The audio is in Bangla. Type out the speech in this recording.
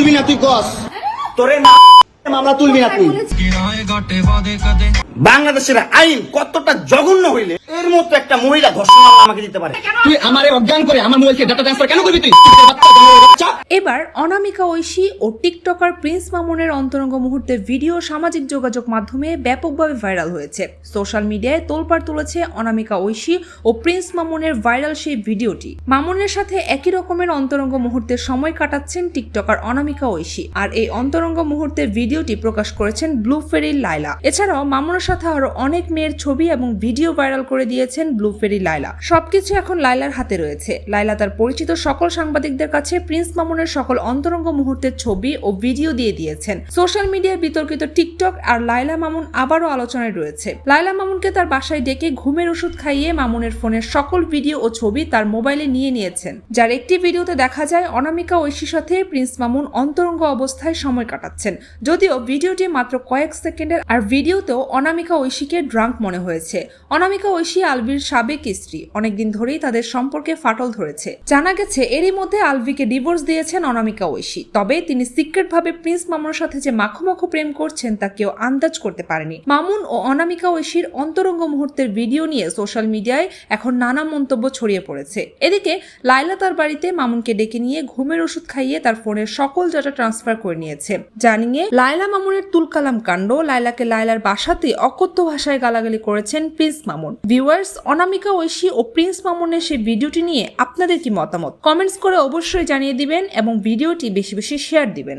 তুলবি না তুই কস তোরে না মামলা তুলবি না তুই। বাংলাদেশের আইন কতটা জঘন্য হইলে এর মতো একটা মহিলা ধর্ষণ আমাকে দিতে পারে। তুই আমারে অজ্ঞান করে আমার মোবাইল থেকে ডাটা ট্রান্সফার কেন করবি তুই? এবার অনামিকা ঐশী ও টিকটকার প্রিন্স মামুনের অন্তরঙ্গ মুহূর্তের ভিডিও সামাজিক যোগাযোগ মাধ্যমে ব্যাপকভাবে ভাইরাল হয়েছে। সোশ্যাল মিডিয়ায় তোলপাড় তুলেছে অনামিকা ঐশী ও প্রিন্স মামুনের ভাইরাল সেই ভিডিওটি। মামুনের সাথে একই রকমের অন্তরঙ্গ মুহূর্তের সময় কাটাচ্ছেন টিকটকার অনামিকা ঐশী। আর এই অন্তরঙ্গ মুহূর্তের ভিডিওটি প্রকাশ করেছেন ব্লু ফেরির লাইলা এছাড়াও মামুনের সাথে আরও অনেক মেয়ের ছবি এবং ভিডিও ভাইরাল করে দিয়েছেন ব্লু ফেরি লাইলা সবকিছু এখন লাইলার হাতে রয়েছে। লাইলা তার পরিচিত সকল সাংবাদিকদের কাছে প্রিন্স মামুনের সকল অন্তরঙ্গ মুহূর্তের ছবি ও ভিডিও দিয়ে দিয়েছেন। সোশ্যাল মিডিয়ায় বিতর্কিত টিকটক আর লাইলা মামুন আবারও আলোচনায় রয়েছে। লাইলা মামুনকে তার বাসায় ডেকে ঘুমের ওষুধ খাইয়ে মামুনের ফোনের সকল ভিডিও ও ছবি তার মোবাইলে নিয়ে নিয়েছেন। যার একটি ভিডিওতে দেখা যায়, অনামিকা ঐশীর সাথে প্রিন্স মামুন অন্তরঙ্গ অবস্থায় সময় কাটাচ্ছেন। যদিও ভিডিওটি মাত্র কয়েক সেকেন্ডের, আর ভিডিওতেও অনামিকা ঐশীকে ড্রাঙ্ক মনে হয়েছে। অনামিকা ঐশী আলভির সাবেক স্ত্রী। অনেকদিন ধরেই তাদের সম্পর্কে ফাটল ধরেছে। জানা গেছে, এরই মধ্যে আলভিকে ডিভোর্স দিয়েছেন অনামিকা ঐশী। তবে তিনি সিক্রেট ভাবে প্রিন্স মামুনের সাথে যে মাখো মাখো প্রেম করছেন, তা কেউ আন্দাজ করতে পারেনি। মামুন ও অনামিকা ঐশীর অন্তরঙ্গ মুহূর্তের ভিডিও নিয়ে সোশ্যাল মিডিয়ায় এখন নানা মন্তব্য ছড়িয়ে পড়েছে। এদিকে লাইলা তার বাড়িতে মামুনকে ডেকে নিয়ে ঘুমের ওষুধ খাইয়ে তার ফোনের সকল ডাটা ট্রান্সফার করে নিয়েছে। জানিয়ে লাইলা মামুনের তুলকালাম কাণ্ড লায়লাকে লায়লার বাসাতে অকথ্য ভাষায় গালাগালি করেছেন প্রিন্স মামুন। ভিউয়ার্স, অনামিকা ঐশী ও প্রিন্স মামুনের সেই ভিডিওটি নিয়ে আপনাদের কি মতামত? কমেন্টস করে অবশ্যই জানিয়ে দিবেন এবং ভিডিওটি বেশি বেশি শেয়ার দিবেন।